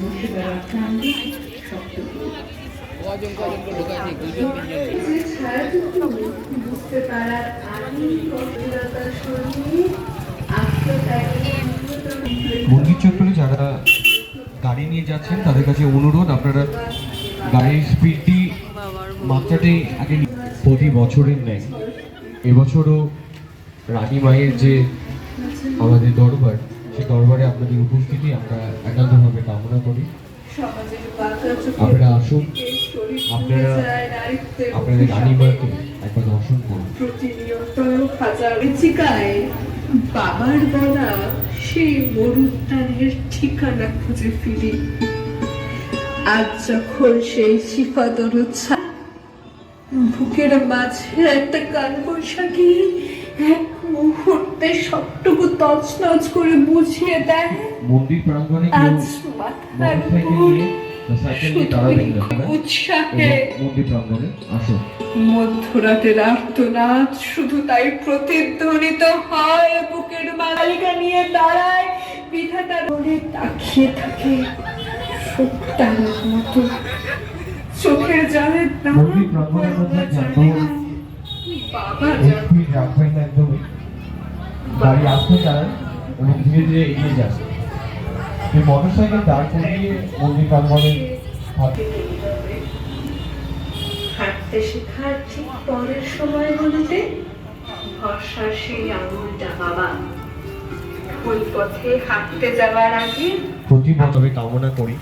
বসে বেড়ার মন্দির চত্বরে যারা গাড়ি নিয়ে যাচ্ছেন, তাদের কাছে অনুরোধ, আপনারা গাড়ির স্পিডটি মাত্রাটাই আগে প্রতি বছরের নেয় এবছরও রানী মায়ের যে আমাদের দরবার সেই দরবারে আপনাদের উপস্থিতি আমরা একান্তভাবে কামনা করি। আপনারা আসুন। আপনারা আপনাদের একবার দর্শন করুন। বাবার বলা সেই মরুদ্যানের ঠিকানা খুঁজে ফিরি। আজ যখন সেই শিফা দরুচ্ছা বুকের মাঝে একটা কাল বৈশাখী এক মুহূর্তে সবটুকু তছনছ করে বুঝিয়ে দেয়। মন্দির প্রাঙ্গণে আজ মাথার উপর। উৎসাহে মধ্যরাতের আর্তনাদ শুধু তাই প্রতিধ্বনিত হয়। বুকের মালিকা নিয়ে দাঁড়ায়। বিধাতার মনে তাকিয়ে থাকে সত্যার মতো। চোখের জলে দাঁড় স্পিড রাখবেন না একদমই গাড়ি আসতে চালান এবং ধীরে ধীরে এগিয়ে যান এই মোটরসাইকেল দাঁড় করিয়ে মন্দির প্রাঙ্গণে হাঁটতে শেখার ঠিক পরের সময়গুলিতে ভরসার সেই আঙুলটা বাবা। ভুল পথে হাঁটতে যাওয়ার আগে প্রতি বছরে কামনা করি।